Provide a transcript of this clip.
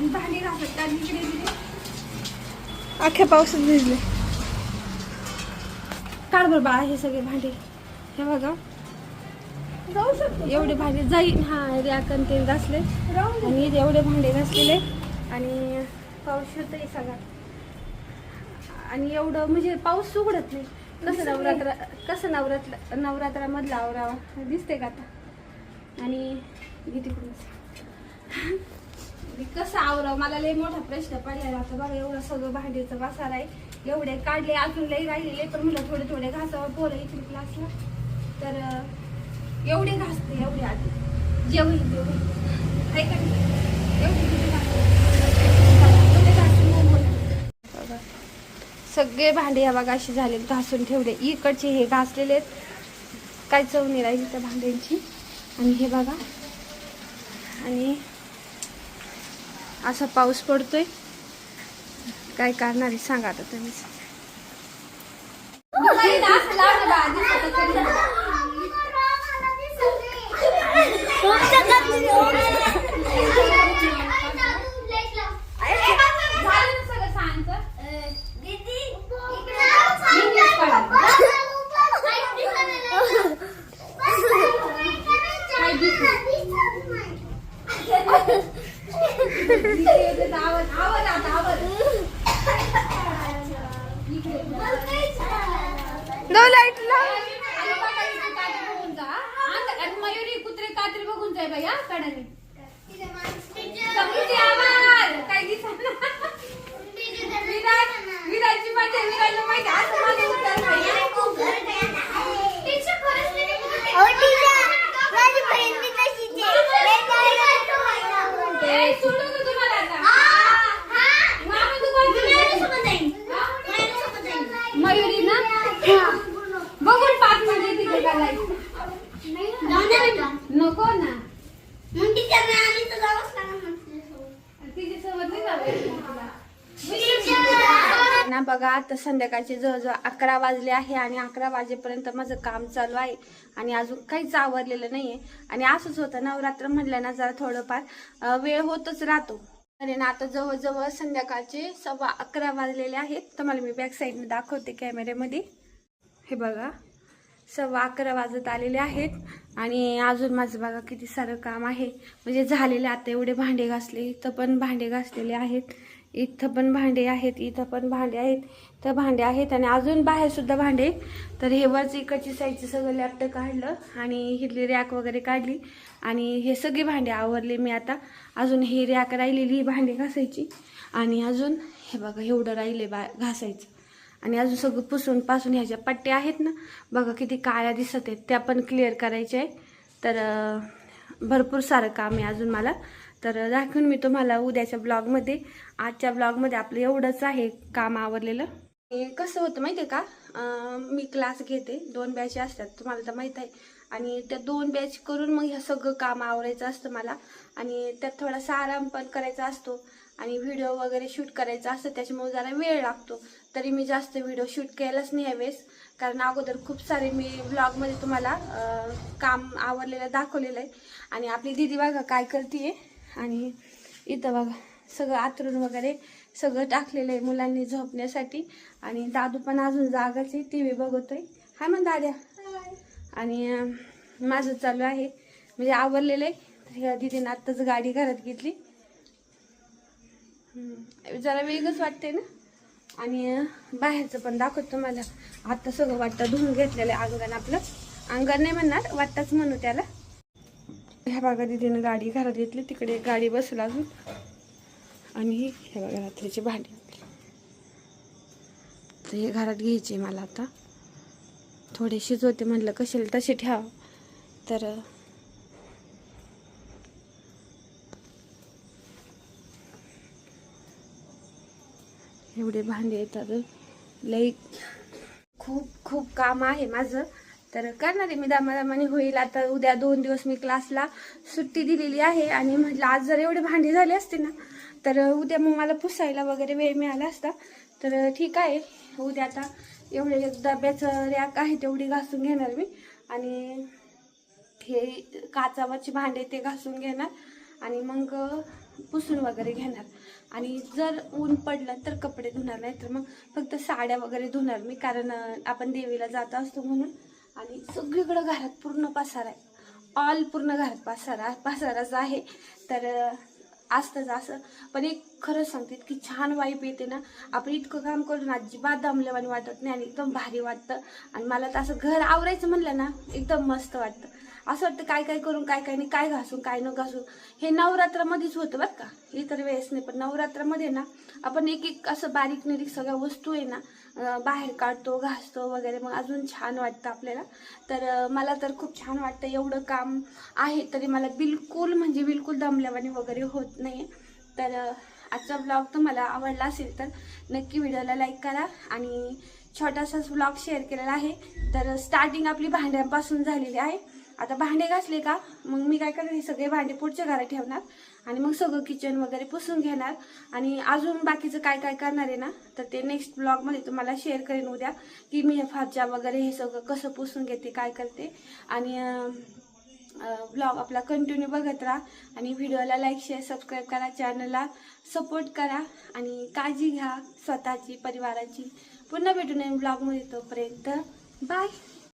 भांडी अख्ख्या पावसात भिजले. काढ बरं बा हे सगळे भांडे. हे बघा. जाऊ शकतो. एवढे भांडे जाईल हा रॅकन ते घासले. आणि एवढे भांडे घासलेले. आणि पाऊस येतोय सगळा. आणि एवढं म्हणजे पाऊस उघडत नाही. कसं नवरात्र कसं नवरात्र नवरात्रामधला आवरा दिसते का आता? आणि तिकडूनच. मी कसं आवरावं? मला लय मोठा प्रश्न पडलेला आता बघा एवढं सगळं भांडीचं वासार आहे एवढे काढले अजून लई राहिलेले पण मुलं थोडे थोडे घासावं पोरं इथे क्लासला तर एवढे घासते एवढे आधी. जेवढे तेवढे हाय का नाही? एवढे सगळे भांडे या बघा अशी झाले घासून ठेवले. इकडचे हे घासलेले आहेत. काय चव नाही राहिली त्या भांड्यांची. आणि हे बघा. आणि असा पाऊस पडतोय. काय करणार आहे? सांगा आता तुम्हीच नो लाइट मयुरी कुत्रे कात्री बघून जाय बाई कडाने काय विराजची मजा विराजला माहिती आहे, असं माझं उत्तर नाही तुम्हाला आता? मामा तू कोणती? मयुरी ना? बघून पाच तिथे घालायचं नको ना. तिची सोबत नाही जावं. तुला. ना बघा आता संध्याकाळचे जवळजवळ अकरा वाजले आहे आणि अकरा वाजेपर्यंत माझं काम चालू आहे आणि अजून काहीच आवरलेलं नाहीये. आणि असंच होतं नवरात्र म्हणलं ना जरा थोडंफार वेळ होतच राहतो. आणि ना आता जवळजवळ संध्याकाळचे सव्वा अकरा वाजलेले आहेत. तुम्हाला मी बॅक साईडने दाखवते कॅमेऱ्यामध्ये हे बघा. सव्वा अकरा वाजत आलेले आहेत. आणि अजून माझं बघा किती सारं काम आहे. म्हणजे झालेले आता एवढे भांडे घासले इथं पण भांडे घासलेले आहेत. इथं पण भांडे आहेत इथं पण भांडे आहेत. तर भांडे आहेत आणि अजून बाहेरसुद्धा भांडे आहेत. तर हे वरची इकडची साईडचं सगळं लॅपटॉप काढलं आणि हिरली रॅक वगैरे काढली. आणि हे सगळे भांडे आवरले मी आता. अजून ही रॅक राहिलेली ही घासायची. आणि अजून हे बघा एवढं राहिले बा घासायचं. आणि अजून सगळं पुसून पासून ह्याच्या पट्ट्या आहेत ना बघा किती काळ्या दिसत आहेत. त्या पण क्लिअर करायच्या आहे तर भरपूर सारं काम आहे अजून मला. तर दाखवून मी तुम्हाला उद्याच्या ब्लॉगमध्ये आजच्या ब्लॉगमध्ये आपलं एवढंच आहे काम आवरलेलं. कसं होतं माहिती आहे का मी क्लास घेते. दोन बॅच असतात तुम्हाला तर माहीत आहे. आणि त्या दोन बॅच करून मग ह्या सगळं काम आवरायचं असतं मला. आणि त्यात थोडासा आराम पण करायचा असतो. आणि व्हिडिओ वगैरे शूट करायचा असतं त्याच्यामुळे जरा वेळ लागतो. तरी मी जास्त व्हिडिओ शूट केलाच नाही यावेळेस. कारण अगोदर खूप सारे मी ब्लॉगमध्ये तुम्हाला काम आवडलेलं दाखवलेलं आहे. आणि आपली दिदी बघा काय करते आणि इथं बघा सगळं आतरून वगैरे सगळं टाकलेलं आहे मुलांनी झोपण्यासाठी. आणि दादू पण अजून जागाच आहे टी व्ही बघतोय. हाय मग दाद्या. आणि माझं चालू आहे. म्हणजे आवडलेलं आहे. तर ह्या दिदीनं आत्ताच गाडी घरात घेतली. जरा वेगळंच वाटते ना? आणि बाहेरचं पण दाखवतो तुम्हाला. आत्ता सगळं वाटतं धुवून घेतलेलं आहे अंगण आपलं. अंगण नाही म्हणणार वाटताच म्हणू त्याला. ह्या भागात दिदीनं गाडी घरात घेतली तिकडे गाडी बसला अजून. आणि हे बघा रात्रीची भांडी. आपली तर हे घरात घ्यायची मला आता. थोडे शिजवते म्हणलं कशाला तसे ठेवा तर एवढे भांडे येतात. लई खूप खूप काम आहे माझं. तर करणार आहे मी दामादामाने होईल. आता उद्या दोन दिवस मी क्लासला सुट्टी दिलेली आहे आणि म्हटलं आज जर एवढे भांडे झाले असते ना तर उद्या मग मला पुसायला वगैरे वेळ मिळाला असता. तर ठीक आहे. उद्या आता एवढे एक डब्याचं रॅक आहे तेवढी घासून घेणार मी. आणि हे काचावरचे भांडे ते घासून घेणार. आणि मग पुसून वगैरे घेणार. आणि जर ऊन पडलं तर कपडे धुणार नाही तर मग फक्त साड्या वगैरे धुणार मी कारण आपण देवीला जात असतो म्हणून. आणि सगळीकडं घरात पूर्ण पसारा आहे. ऑल पूर्ण घरात पसारा पसाराच आहे. तर असतंच असं पण एक खरंच सांगते की छान वाईप येते ना. आपण इतकं काम करून अजिबात दमल्यावानी वाटत नाही आणि एकदम भारी वाटतं. आणि मला तर असं घर आवरायचं म्हणलं ना एकदम मस्त वाटतं. असं वाटतं काय काय करून काय काय नाही काय घासून काय न घासून. हे नवरात्रामध्येच होतं बरं का. इतर वेळेस नाही पण नवरात्रामध्ये ना आपण एक एक असं बारीक निरीक सगळ्या वस्तू आहे ना बाहेर काढतो घासतो वगैरे. मग अजून छान वाटतं आपल्याला. तर मला तर खूप छान वाटतं एवढं काम आहे तरी मला बिलकुल म्हणजे बिलकुल दमल्यावाने वगैरे होत नाही. तर आजचा ब्लॉग तुम्हाला आवडला असेल तर नक्की व्हिडिओला लाईक करा आणि छोटासाच ब्लॉग शेअर केलेला आहे. तर स्टार्टिंग आपली भांड्यांपासून झालेली आहे. आता भांडे घासले का? मग मी काय करणार हे सगळे भांडे पुढच्या घरात ठेवणार आणि मग सगळं किचन वगैरे पुसून घेणार. आणि अजून बाकीचं काय काय करणार आहे ना तर ते नेक्स्ट ब्लॉगमध्ये तुम्हाला शेअर करेन उद्या की मी हे फारच्या वगैरे हे सगळं कसं पुसून घेते काय करते. आणि ब्लॉग आपला कंटिन्यू बघत राहा आणि व्हिडिओला लाईक शेअर सबस्क्राईब करा चॅनलला सपोर्ट करा आणि काळजी घ्या स्वतःची परिवाराची. पुन्हा भेटून येईन ब्लॉगमध्ये तोपर्यंत बाय